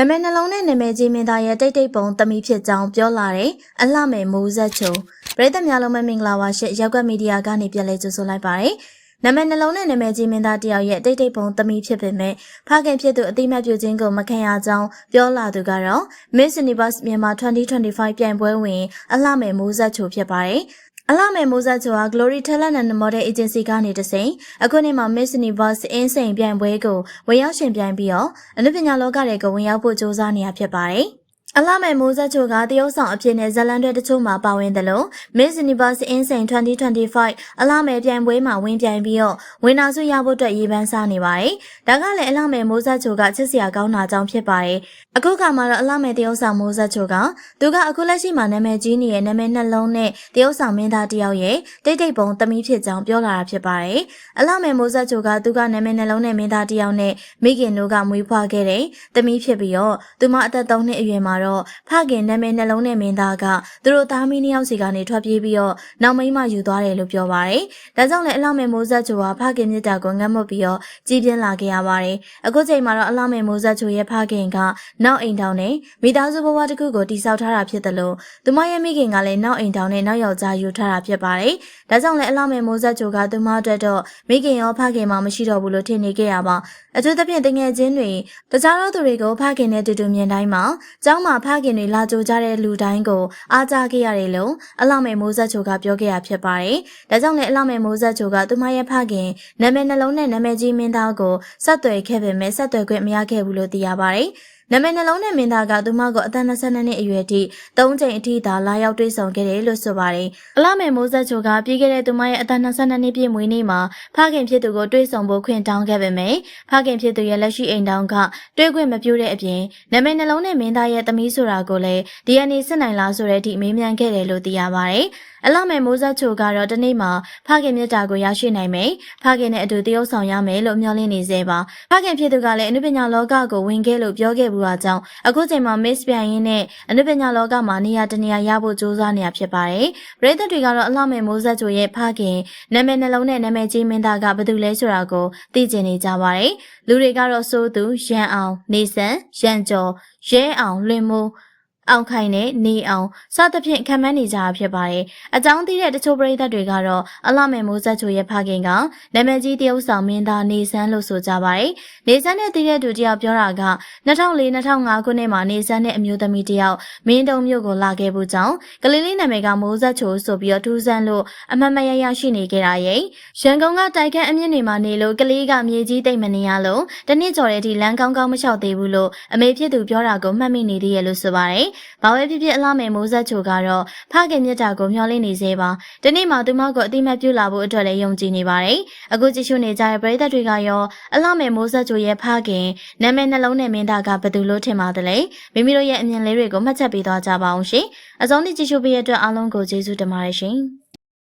နမဲနှလုံးနဲ့နမဲကြီးမင်းသားရဲ့တိတ်တိတ်ပုံသမီးဖြစ်ကြောင်းပြောလာတဲ့အလှမယ်မိုးဆက်ချုံပရိသတ်များလုံးပဲမင်္ဂလာပါရှင့်ရောက်ကမီဒီယာကနေပြန်လဲကြိုဆိုလိုက်ပါတယ်နမဲနှလုံးနဲ့နမဲကြီးမင်းသားတယောက်ရဲ့တိတ်တိတ်ပုံသမီးဖြစ်ပေမဲ့ဖခင်ဖြစ်သူအတိမတ်ပြုခြင်းကိုမခံရကြောင်းပြောလာသူကတော့ Miss Universe မြန်မာ2025ပြိုင်ပွဲဝင်အလှမယ်မိုးဆက်ချုံဖြစ်ပါတယ် အလှမယ်မိုးဆက်ချိုဟာ Glory Talent and Model Agency ကနေတစိမ့်အခုနေ့မှာ Miss Universe အင်းစိန်ပြိုင်ပွဲကိုဝင်ရောက်ရှင်ပြိုင်ပြီးတော့အနုပညာလောကတွေကိုဝင်ရောက်ဖို့ကြိုးစားနေတာဖြစ်ပါတယ်။ အလှမယ်မိုးဆက်ချိုကတရုတ်ဆောင်အဖြစ်နဲ့ဇလန်တွေတချို့မှာပါဝင်တယ်လို့ Miss Universe အင်းစိန်2025အလှမယ်ပြိုင်ပွဲမှာဝင်ပြိုင်ပြီးတော့ဝင်နာစုရဖို့အတွက်ရေပန်းစားနေပါတယ်။ဒါကလည်းအလှမယ်မိုးဆက်ချိုကချစ်စရာကောင်းတာကြောင့်ဖြစ်ပါတယ်။အခုခါမှာတော့အလှမယ်တရုတ်ဆောင်မိုးဆက်ချိုကသူကအခုလက်ရှိမှာနာမည်ကြီးနေတဲ့နာမည်နှလုံးနဲ့တရုတ်ဆောင်မင်းသားတယောက်ရဲ့တိတ်တိတ်ပုံသမီးဖြစ်ကြောင်းပြောလာတာဖြစ်ပါတယ်။အလှမယ်မိုးဆက်ချိုကသူကနာမည်နှလုံးနဲ့မင်းသားတယောက်နဲ့မိခင်တို့ကမွေးဖွားခဲ့တဲ့သမီးဖြစ်ပြီးတော့သူမအသက်3နှစ်အရွယ်မှာတော့ဖခင်နာမည်နှလုံးနဲ့မင်းသားကသူတို့သားမီးနှစ်ယောက်စီကနေထွက်ပြေးပြီးတော့နောက်မိန်းမယူသွားတယ်လို့ပြောပါတယ်။ဒါကြောင့်လည်းအလှမယ်မိုးဆက်ချိုကဖခင်မြတ်တာကိုငတ်မွတ်ပြီးတော့ကြည်ပြင်းလာခဲ့ရပါတယ်။အခုချိန်မှာတော့အလှမယ်မိုးဆက်ချိုရဲ့ဖခင်ကနောက်အိမ်တောင်နဲ့မိသားစုဘဝတစ်ခုကိုတည်ဆောက်ထားတာဖြစ်တယ်လို့သူမရဲ့မိခင်ကလည်းနောက်အိမ်တောင်နဲ့နောက်ယောက်ျားယူထားတာဖြစ်ပါတယ်။ဒါကြောင့်လည်းအလှမယ်မိုးဆက်ချိုကသူမအတွက်တော့မိခင်ရောဖခင်မှမရှိတော့ဘူးလို့ထင်နေခဲ့ရပါအထူးသဖြင့်တငယ်ချင်းတွေတခြားသောသူတွေကိုဖခင်နဲ့တူတူမြင်တိုင်းမှာကျောင်းမှာဖခင်တွေလာကြိုကြတဲ့လူတိုင်းကိုအားကြခဲ့ရတယ်လို့အလှမယ်မိုးဆက်ချိုကပြောခဲ့ရဖြစ်ပါတယ်။ဒါကြောင့်လည်းအလှမယ်မိုးဆက်ချိုကသူမရဲ့ဖခင်နာမည်နှလုံးနဲ့နာမည်ကြီးမင်းသားကိုဆက်သွယ်ခဲ့ပေမဲ့ဆက်သွယ်ခွင့်မရခဲ့ဘူးလို့သိရပါတယ်။ နာမည်နှလုံးနဲ့မင်းသားကသူမကိုအသက်22နှစ်အရွယ်ထိ၃ချိန်အထိသာလာရောက်တွေ့ဆုံခဲ့တယ်လို့ဆိုပါတယ်။အလှမယ်မိုးဆက်ချိုကပြီးခဲ့တဲ့သူမရဲ့အသက်22နှစ်ပြည့်မွေးနေ့မှာဖခင်ဖြစ်သူကိုတွေ့ဆုံဖို့ခွင့်တောင်းခဲ့ပေမဲ့ဖခင်ဖြစ်သူရဲ့လက်ရှိအိမ်တောင်ကတွေ့ခွင့်မပြုတဲ့အပြင်နာမည်နှလုံးနဲ့မင်းသားရဲ့သမီးဆိုတာကိုလည်း DNA စစ်နိုင်လားဆိုတဲ့အထိမေးမြန်းခဲ့တယ်လို့သိရပါတယ်။အလှမယ်မိုးဆက်ချိုကတော့တနေ့မှာဖခင်မြတ်တာကိုရရှိနိုင်မယ်။ဖခင်နဲ့အတူတရုပ်ဆောင်ရမယ်လို့မျှော်လင့်နေစေပါ။ဖခင်ဖြစ်သူကလည်းအနုပညာလောကကိုဝင်ခဲ့လို့ပြောခဲ့ဘူးအကြောင်းအခုချိန်မှာ Miss ပြိုင်ရင်းနဲ့အနုပညာလောကမှာနေရာတနေရာရဖို့ကြိုးစားနေတာဖြစ်ပါတယ်။ပရိသတ်တွေကတော့အလှမယ်မိုးဆက်ချိုရဲ့ဖခင်နာမည်နှလုံးနဲ့နာမည်ကြီးမင်းသားကဘယ်သူလဲဆိုတာကိုသိကျင်နေကြပါတယ်။လူတွေကတော့စိုးသူရန်အောင်နေဆန်ရန်ကျော်ရဲအောင်လွင်မိုး အောင်ခိုင်နဲ့နေအောင်စသဖြင့်ခံမှန်းနေကြတာဖြစ်ပါတယ်။အကြောင်းသိတဲ့တချို့ပရိသတ်တွေကတော့အလှမယ်မိုးဆက်ချိုရဲ့ဖခင်ကနာမည်ကြီးတရုပ်ဆောင်မင်းသားနေဆန်းလို့ဆိုကြပါတယ်။နေဆန်းနဲ့သိတဲ့သူတယောက်ပြောတာက2004-2005ခုနှစ်မှာနေဆန်းနဲ့အမျိုးသမီးတယောက်မင်းတုံမြို့ကိုလာခဲ့ဖို့ကြောင့်ကလေးလေးနာမည်ကမိုးဆက်ချိုဆိုပြီးတော့ထူးဆန်းလို့အမတ်မရရရှိနေကြတာရဲ့ရန်ကုန်ကတိုက်ခန်းအမြင့်တွေမှာနေလို့ကလေးကမြေကြီးတိတ်မနေရလို့တနစ်ကျော်တဲ့အထိလမ်းကောင်းကောင်းမလျှောက်သေးဘူးလို့အမေဖြစ်သူပြောတာကိုမှတ်မိနေသေးရလို့ဆိုပါတယ်။ဘာပဲဖြစ်ဖြစ်အလားမယ်မိုးဆက်ချိုကတော့ဖခင်မြတ်တာကိုမျှော်လင့်နေသေးပါ။ဒီနေ့မှသူမကိုအတိမတ်ပြုလာဖို့အတွက်လည်းယုံကြည်နေပါတယ်။အခုကြည့်ရှုနေကြတဲ့ပရိသတ်တွေကရောအလားမယ်မိုးဆက်ချိုရဲ့ဖခင်နာမည်နှလုံးနဲ့မင်းသားကဘယ်သူလို့ထင်ပါတယ်လဲ။မိမိတို့ရဲ့အမြင်လေးတွေကိုမှတ်ချက်ပေးသွားကြပါအောင်ရှင်။အဆုံးထိကြည့်ရှုပေးရတဲ့အတွက်အားလုံးကိုကျေးဇူးတင်ပါတယ်ရှင်။